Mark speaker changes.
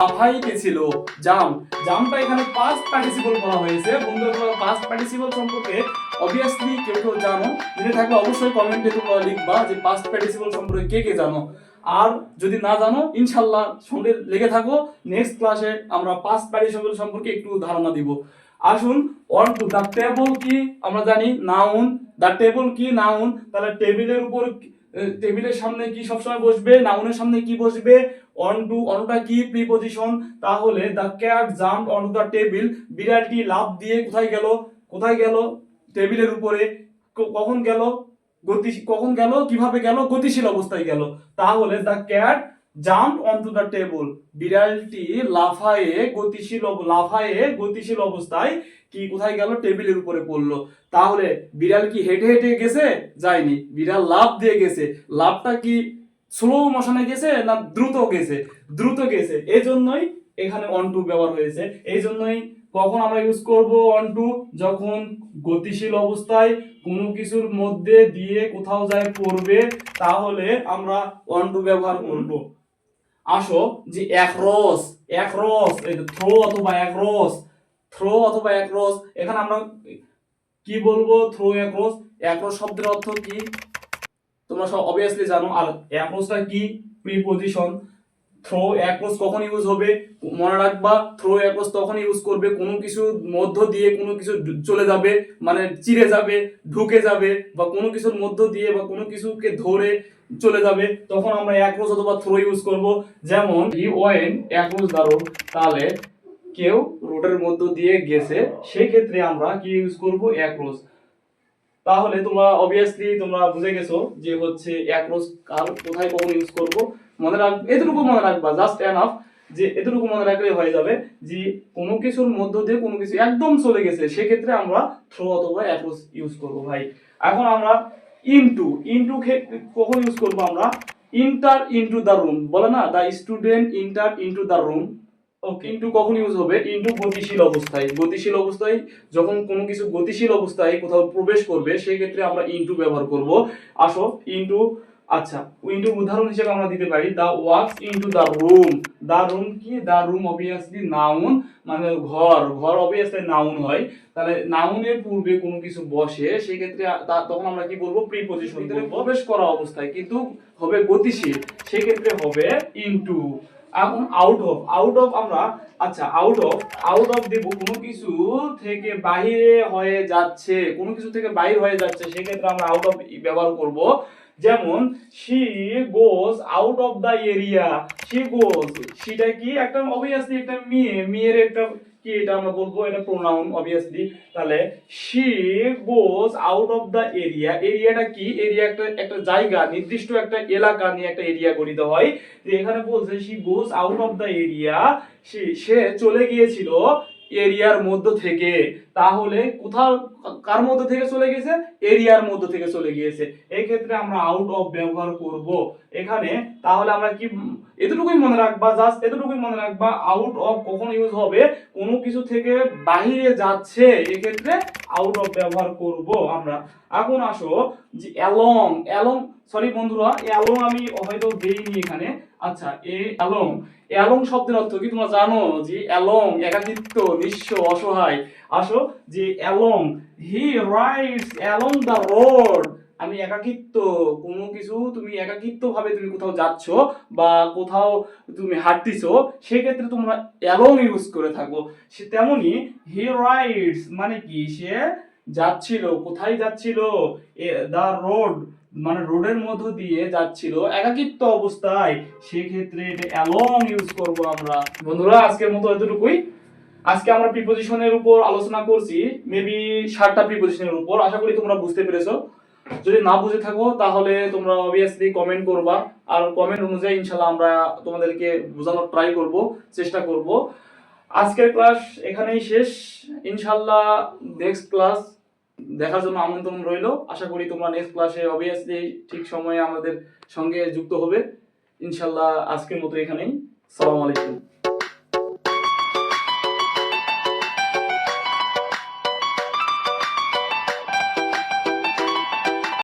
Speaker 1: লাফাইতে ছিল? জাম। জামটা এখানে past participle করা হয়েছে। বন্ধুরা পাস্ট পার্টিসিপল সম্পর্কে অবভিয়াসলি কেউ কেউ জানো। জেনে থাকলে অবশ্যই কমেন্টে তোমরা লিখবা যে পাস্ট পার্টিসিপল সম্পর্কে কে কে জানো। আর যদি না জানো ইনশাল্লাহ সঙ্গে লেগে থাকো। নেক্সট ক্লাসে আমরা পাস্ট পার্টিসিপল সম্পর্কে একটু ধারণা দিব। আসুন টু দ্য টেবল কি? আমরা জানি নাউন দ্য টেবল কি? নাউন তাহলে টেবিলের উপর টেবিলের সামনে কি সবসময় বসবে? নাউনের সামনে কি বসবে? অন টু অনটা কি? প্রিপজিশন। তাহলে the cat jump on the table. বিড়ালটি লাভ দিয়ে কোথায় গেল? কোথায় গেল? টেবিলের উপরে। কখন গেল? গতি, কখন গেল? কীভাবে গেল? গতিশীল অবস্থায় গেল। তাহলে the cat jump on to the table বিড়ালটি লাফায়ে গতিশীল লাফায়ে গতিশীল অবস্থায় কি কোথায় গেল? টেবিলের উপরে পড়ল। তাহলে বিড়াল কি হেঁটে হেঁটে গেছে? যায়নি। বিড়াল লাফ দিয়ে গেছে। লাফটা কি স্লো মোশনে গেছে না দ্রুত গেছে? দ্রুত গেছে। এই জন্যই এখানে অন টু ব্যবহার হয়েছে। এই জন্যই কখন আমরা ইউজ করব অন টু যখন গতিশীল অবস্থায় কোনো কিছুর মধ্যে দিয়ে কোথাও যায় পড়বে, তাহলে আমরা অন টু ব্যবহার করব। আসো, যে এক রস একরস একরস থ্রো অথবা একরস থ্রো অথবা একরস এখানে আমরা কি বলব? থ্রো একরস একরস শব্দের অর্থ কি? তোমরা সব অবভিয়াসলি জানো। আর অ্যাপ্রোচটা কি? প্রিপজিশন থ্রো অ্যাপ্রোচ কখন ইউজ হবে? মনে রাখবা, থ্রো অ্যাপ্রোচ তখন ইউজ করবে, কোনো কিছু মধ্য দিয়ে কোনো কিছু চলে যাবে মানে চিড়ে যাবে, ঢুকে যাবে, বা কোনো কিছুর মধ্য দিয়ে বা কোনো কিছুকে ধরে চলে যাবে, তখন আমরা অ্যাপ্রোচ অথবা থ্রো ইউজ করব। যেমন ই ওয়েন অ্যাপ্রোচ দ্বারো তাহলে কেউ রোডের মধ্য দিয়ে গেছে সেই ক্ষেত্রে আমরা কি ইউজ করব? অ্যাপ্রোচ তাহলে তোমরা অবভিয়াসলি তোমরা বুঝে গেছো যে হচ্ছে অ্যাক্রোস কার কোথায় কখন ইউজ করব। মনে রাখ, এতটুকু মনে রাখবা জাস্ট এনাফ যে এতটুকু মনে রাখলে হয়ে যাবে যে কোনো কিছুর মধ্য দিয়ে কোনো কিছু একদম চলে গেছে, সেক্ষেত্রে আমরা থ্রো অথবা অ্যাক্রোস ইউজ করব ভাই। এখন আমরা ইনটু ইনটু কখন ইউজ করব আমরা? ইন্টার ইনটু দ্য রুম বলে না? The student enter into the room okay into কখন ইউজ হবে? ইন্টু গতিশীল অবস্থায়। গতিশীল অবস্থায় যখন কোনো কিছু গতিশীল অবস্থায় কোথাও প্রবেশ করবে সেই ক্ষেত্রে আমরা ইন্টু ব্যবহার করব। আসো ইনটু আচ্ছা ইনটু উদাহরণ হিসেবে আমরা দিতে পারি the walks into the room the room কি? দা রুম অবভিয়াসলি নাউন মানে ঘর। ঘর অবভিয়াসলি নাউন হয়। তাহলে নাউনের পূর্বে কোনো কিছু বসে সেই ক্ষেত্রে তখন আমরা কি বলব? প্রিপজিশন প্রবেশ করা অবস্থায় কিন্তু হবে গতিশীল। সেই ক্ষেত্রে হবে ইনটু এখন আউট অফ আউট অফ আমরা আচ্ছা আউট অফ আউট অফ দেব কোনো কিছু থেকে বাইরে হয়ে যাচ্ছে কোনো কিছু থেকে বাইরে হয়ে যাচ্ছে সেক্ষেত্রে আমরা আউট অফ ব্যবহার করব। যেমন she goes out of the area she goes সেটা কি? একটা অবভিয়াসলি একটা মেয়ে, মেয়ের একটা কি এটা আমরা বলব? এটা প্রোনাউন অবভিয়াসলি তাহলে she goes out of the area এরিয়াটা কি? এরিয়া একটা একটা জায়গা, নির্দিষ্ট একটা এলাকা নিয়ে একটা এরিয়া গঠিত হয়। যে এখানে বলছে she goes out of the area সে চলে গিয়েছিল এরিয়ার মধ্য থেকে। তাহলে কোথাও কার মধ্যে থেকে চলে গেছে? এরিয়ার মধ্যে থেকে চলে গিয়েছে। এই ক্ষেত্রে আমরা আউট অফ ব্যবহার করব। এখানে তাহলে আমরা কি এতটুকুই মনে রাখবা জাস্ট এতটুকুই মনে রাখবা আউট অফ কখন ইউজ হবে? কোনো কিছু থেকে বাইরে যাচ্ছে। এক্ষেত্রে আউট অফ ব্যবহার করব আমরা। এখন আসো যে অ্যালং অ্যালং সরি বন্ধুরা অ্যালং আমি হয়তো দেইনি এখানে। আচ্ছা এ অ্যালং অ্যালং শব্দের অর্থ কি? তোমরা জানো যে অ্যালং একাকিত্ব, নিঃস্ব, অসহায়। আসো যে along he rides along the road আমি একাকিত্ব, কোনো কিছু তুমি একাকিত্ব ভাবে তুমি কোথাও যাচ্ছ বা কোথাও তুমি হাঁটতেছো, সেক্ষেত্রে তোমরা অ্যালং ইউজ করে থাকো। সে তেমনি হি রাইডস মানে কি? সে যাচ্ছিল, কোথায় যাচ্ছিল? দা রোড মানে রোডের মধ্য দিয়ে যাচ্ছিল একাকিত্ব অবস্থায়। সেক্ষেত্রে এটা অ্যালং ইউজ করব আমরা। বন্ধুরা, আজকের মতো এতটুকুই। আজকে আমরা প্রিপোজিশনের উপর আলোচনা করছি মেবি ষাটটা প্রিপোজিশনের উপর। আশা করি তোমরা বুঝতে পেরেছ। যদি না বুঝে থাকো, তাহলে তোমরা অবভিয়াসলি কমেন্ট করবা। আর কমেন্ট অনুযায়ী ইনশাল্লাহ আমরা তোমাদেরকে বোঝানোর ট্রাই করব, চেষ্টা করব। আজকের ক্লাস এখানেই শেষ। ইনশাল্লাহ নেক্সট ক্লাস দেখার জন্য আমন্ত্রণ রইল। আশা করি তোমরা নেক্সট ক্লাসে অবভিয়াসলি ঠিক সময়ে আমাদের সঙ্গে যুক্ত হবে। ইনশাল্লাহ আজকের মতো এখানেই। সালাম আলাইকুম।